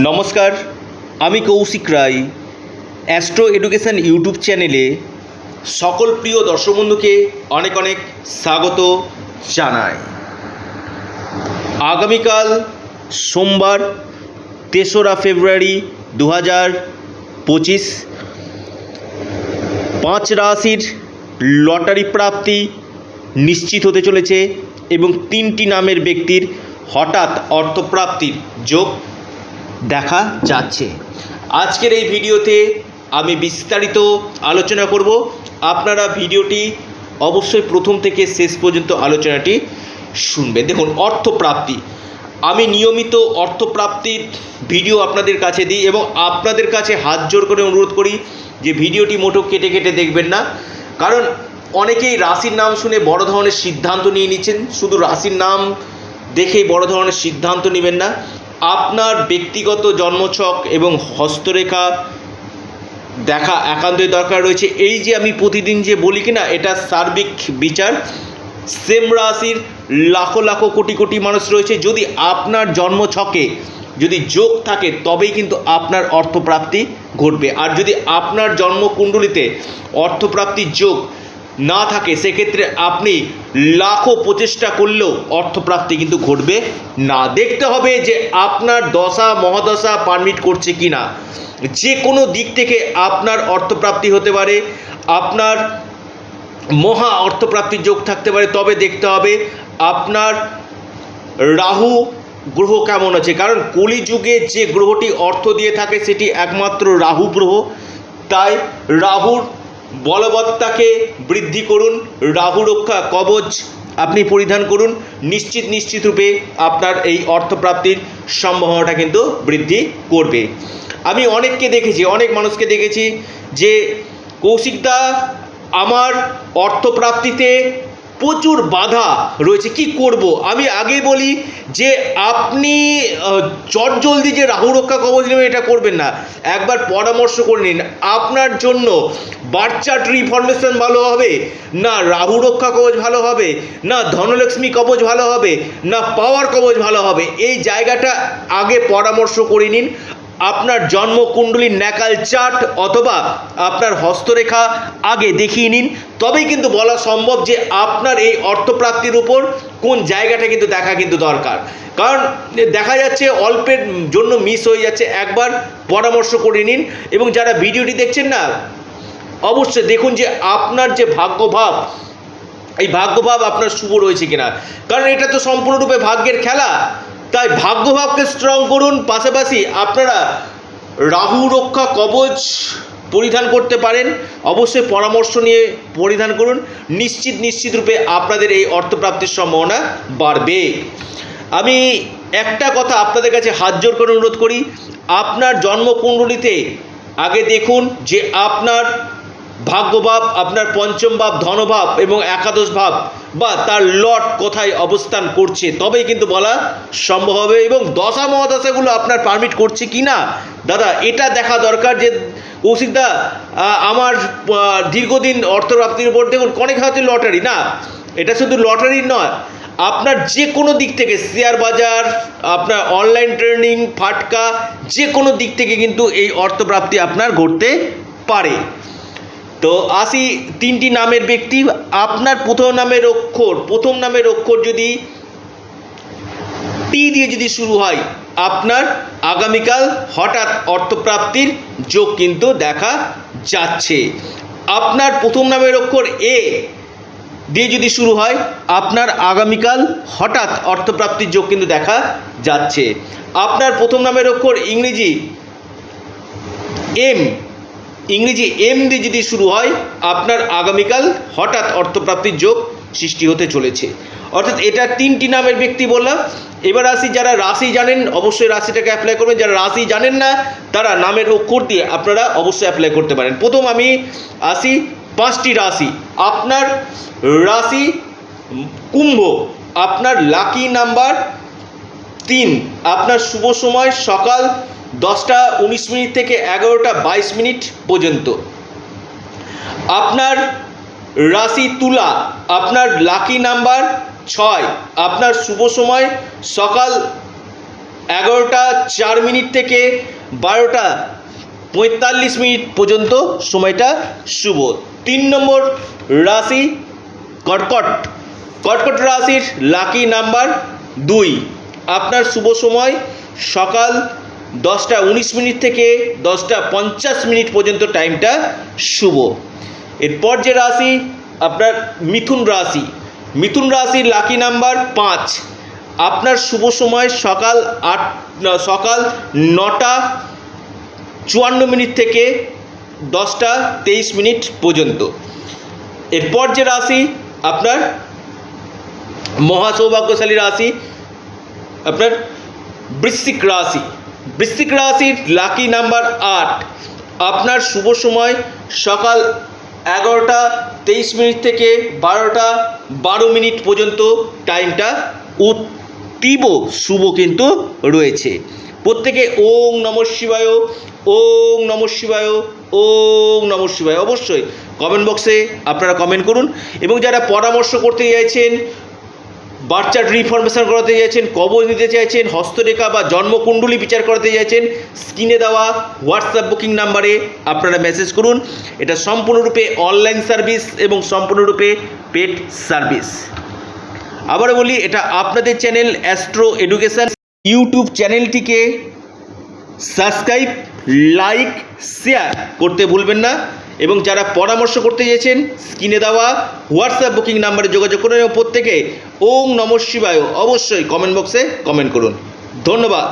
নমস্কার, আমি Kaushik Roy, astro education YouTube চ্যানেলে সকল প্রিয় দর্শক বন্ধুকে অনেক অনেক স্বাগত জানাই। আগামীকাল সোমবার, তেসরা ফেব্রুয়ারি দু হাজার পঁচিশ, পাঁচ রাশির লটারি প্রাপ্তি নিশ্চিত হতে চলেছে এবং তিনটি নামের ব্যক্তির হঠাৎ অর্থপ্রাপ্তির যোগ দেখা যাচ্ছে। আজকের এই ভিডিওতে আমি বিস্তারিত আলোচনা করব। আপনারা ভিডিওটি অবশ্যই প্রথম থেকে শেষ পর্যন্ত আলোচনাটি শুনবেন। দেখুন, অর্থপ্রাপ্তি। আমি নিয়মিত অর্থপ্রাপ্তির ভিডিও আপনাদের কাছে দিই এবং আপনাদের কাছে হাত জোর করে অনুরোধ করি যে ভিডিওটি মোটো কেটে কেটে দেখবেন না। কারণ অনেকেই রাশির নাম শুনে বড় ধরনের সিদ্ধান্ত নিয়ে নিচ্ছেন। শুধু রাশির নাম দেখেই বড় ধরনের সিদ্ধান্ত নেবেন না। আপনার ব্যক্তিগত জন্মছক এবং হস্তরেখা দেখা একান্তই দরকার রয়েছে। এই যে আমি প্রতিদিন যে বলি কি না এটা সার্বিক বিচার। সেম রাশির লাখো লাখো কোটি কোটি মানুষ রয়েছে। যদি আপনার জন্মছকে যদি যোগ থাকে, তবেই কিন্তু আপনার অর্থপ্রাপ্তি ঘটবে। আর যদি আপনার জন্মকুণ্ডলিতে অর্থপ্রাপ্তির যোগ না থাকে, সেক্ষেত্রে আপনি লাখো প্রচেষ্টা করলেও অর্থপ্রাপ্তি কিন্তু ঘটবে না। দেখতে হবে যে আপনার দশা, মহাদশা পারমিট করছে কি না যে কোনো দিক থেকে আপনার অর্থপ্রাপ্তি হতে পারে, আপনার মহা অর্থপ্রাপ্তির যোগ থাকতে পারে, তবে দেখতে হবে আপনার রাহু গ্রহ কেমন আছে। কারণ কলিযুগে যে গ্রহটি অর্থ দিয়ে থাকে, সেটি একমাত্র রাহু গ্রহ। তাই রাহুর বলবত্তাকে বৃদ্ধি করুন, রাহু রক্ষা কবচ আপনি পরিধান করুন, নিশ্চিত নিশ্চিত রূপে আপনার এই অর্থপ্রাপ্তির সম্ভাবনাটা কিন্তু বৃদ্ধি করবে। আমি অনেককে দেখেছি, অনেক মানুষকে দেখেছি যে কৌশিকদা আমার অর্থপ্রাপ্তিতে প্রচুর বাধা রয়েছে, কি করব? আমি আগে বলি যে আপনি চট জলদি যে রাহু রক্ষা কবচ নেবেন, এটা করবেন না। একবার পরামর্শ করে নিন, আপনার জন্য বার্চার্ট রিফরমেশন ভালো হবে? না রাহু রক্ষা কবচ ভালো হবে? না ধনলক্ষ্মী কবচ ভালো হবে? না পাওয়ার কবচ ভালো হবে? এই জায়গাটা আগে পরামর্শ করে নিন। আপনার জন্মকুণ্ডলীর ন্যাকাল চার্ট অথবা আপনার হস্তরেখা আগে দেখিয়ে নিন। তবেই কিন্তু বলা সম্ভব যে আপনার এই অর্থপ্রাপ্তির উপর কোন জায়গাটা কিন্তু দেখা কিন্তু দরকার। কারণ দেখা যাচ্ছে অল্পের জন্য মিস হয়ে যাচ্ছে, একবার পরামর্শ করে নিন এবং যারা ভিডিওটি দেখছেন না, অবশ্যই দেখুন যে আপনার যে ভাগ্যভাব, এই ভাগ্যভাব আপনার শুভ রয়েছে কিনা। কারণ এটা তো সম্পূর্ণরূপে ভাগ্যের খেলা। তাই ভাগ্যভাবকে স্ট্রং করুন। পাশাপাশি আপনারা রাহু, রক্ষা, কবচ পরিধান করতে পারেন। অবশ্যই পরামর্শ নিয়ে পরিধান করুন। নিশ্চিত নিশ্চিত রূপে আপনাদের এই অর্থপ্রাপ্তির সম্ভাবনা বাড়বে। আমি একটা কথা আপনাদের কাছে হাত জোর করে অনুরোধ করি। আপনার জন্মকুণ্ডলিতে আগে দেখুন যে আপনার ভাগ্যভাব, আপনার পঞ্চম ভাব, ধনভাব এবং একাদশ ভাব বা তার লট কোথায় অবস্থান করছে, তবেই কিন্তু বলা সম্ভব হবে এবং দশা মহাদশাগুলো আপনার পারমিট করছে কি না? দাদা, এটা দেখা দরকার যে কৌশিকদা আমার দীর্ঘদিন অর্থপ্রাপ্তির উপর, দেখুন অনেক হয়তো লটারি, না? এটা শুধু লটারি নয়, আপনার যে কোনো দিক থেকে শেয়ার বাজার, আপনার অনলাইন ট্রেনিং ফাটকা যে কোনো দিক থেকে কিন্তু এই অর্থপ্রাপ্তি আপনার ঘটতে পারে। তো আসি তিনটি নামের ব্যক্তি। আপনার প্রথম নামের অক্ষর, প্রথম নামের অক্ষর যদি টি দিয়ে যদি শুরু হয়, আপনার আগামীকাল হঠাৎ অর্থপ্রাপ্তির যোগ কিন্তু দেখা যাচ্ছে। আপনার প্রথম নামের অক্ষর এ দিয়ে যদি শুরু হয়, আপনার আগামীকাল হঠাৎ অর্থপ্রাপ্তির যোগ কিন্তু দেখা যাচ্ছে। আপনার প্রথম নামের অক্ষর ইংরেজি, এম ইংরেজি এম দিয়ে যদি শুরু হয়, আপনার আগামীকাল হঠাৎ অর্থপ্রাপ্তির যোগ সৃষ্টি হতে চলেছে। অর্থাৎ এটা তিনটি নামের ব্যক্তি বললাম। এবার আসি যারা রাশি জানেন, অবশ্যই রাশিটাকে অ্যাপ্লাই করবেন। যারা রাশি জানেন না, তারা নামের অক্ষর দিয়ে আপনারা অবশ্যই অ্যাপ্লাই করতে পারেন। প্রথম আমি আসি, পাঁচটি রাশি। আপনার রাশি কুম্ভ, আপনার লাকি নাম্বার তিন। আপনার শুভ সময় সকাল দশটা উনিশ মিনিট থেকে এগারোটা বাইশ মিনিট পর্যন্ত। আপনার রাশি তুলা, আপনার লাকি নাম্বার ছয়, আপনার শুভ সময় সকাল এগারোটা চার মিনিট থেকে বারোটা পঁয়তাল্লিশ মিনিট পর্যন্ত সময়টা শুভ। তিন নম্বর রাশি কর্কট কর্কট রাশির লাকি নাম্বার দুই, আপনার শুভ সময় সকাল দশটা উনিশ মিনিট থেকে দশটা পঞ্চাশ মিনিট পর্যন্ত টাইমটা শুভ। এরপর যে রাশি, আপনার মিথুন রাশি। মিথুন রাশির লাকি নাম্বার পাঁচ। আপনার শুভ সময় সকাল আট সকাল নটা চুয়ান্ন মিনিট থেকে দশটা তেইশ মিনিট পর্যন্ত। এরপর যে রাশি, আপনার মহাসৌভাগ্যশালী রাশি, আপনার বৃশ্চিক রাশি। বৃশ্চিক রাশির লাকি নাম্বার আট। আপনার শুভ সময় সকাল এগারোটা তেইশ মিনিট থেকে বারোটা বারো মিনিট পর্যন্ত টাইমটা অতীব শুভ কিন্তু রয়েছে। প্রত্যেকে ওং নম শিবায় ওং নম শিবায় ওং নম শিবায়। অবশ্যই কমেন্ট বক্সে আপনারা কমেন্ট করুন এবং যারা পরামর্শ করতে চাইছেন বাচ্চার রিফরমেশন করাতে চাইছেন, কবজ নিতে চাইছেন, হস্তরেখা বা জন্মকুণ্ডলী বিচার করাতে চাইছেন, স্ক্রিনে দেওয়া হোয়াটসঅ্যাপ বুকিং নাম্বারে আপনারা মেসেজ করুন। এটা সম্পূর্ণরূপে অনলাইন সার্ভিস এবং সম্পূর্ণরূপে পেড সার্ভিস। আবারও বলি, এটা আপনাদের চ্যানেল অ্যাস্ট্রো এডুকেশন। ইউটিউব চ্যানেলটিকে সাবস্ক্রাইব, লাইক, শেয়ার করতে ভুলবেন না। এবং যারা পরামর্শ করতে চেয়েছেন, স্ক্রিনে দেওয়া হোয়াটসঅ্যাপ বুকিং নাম্বারে যোগাযোগ করুন এবং প্রত্যেকে ওং নম শিবায় অবশ্যই কমেন্ট বক্সে কমেন্ট করুন। ধন্যবাদ।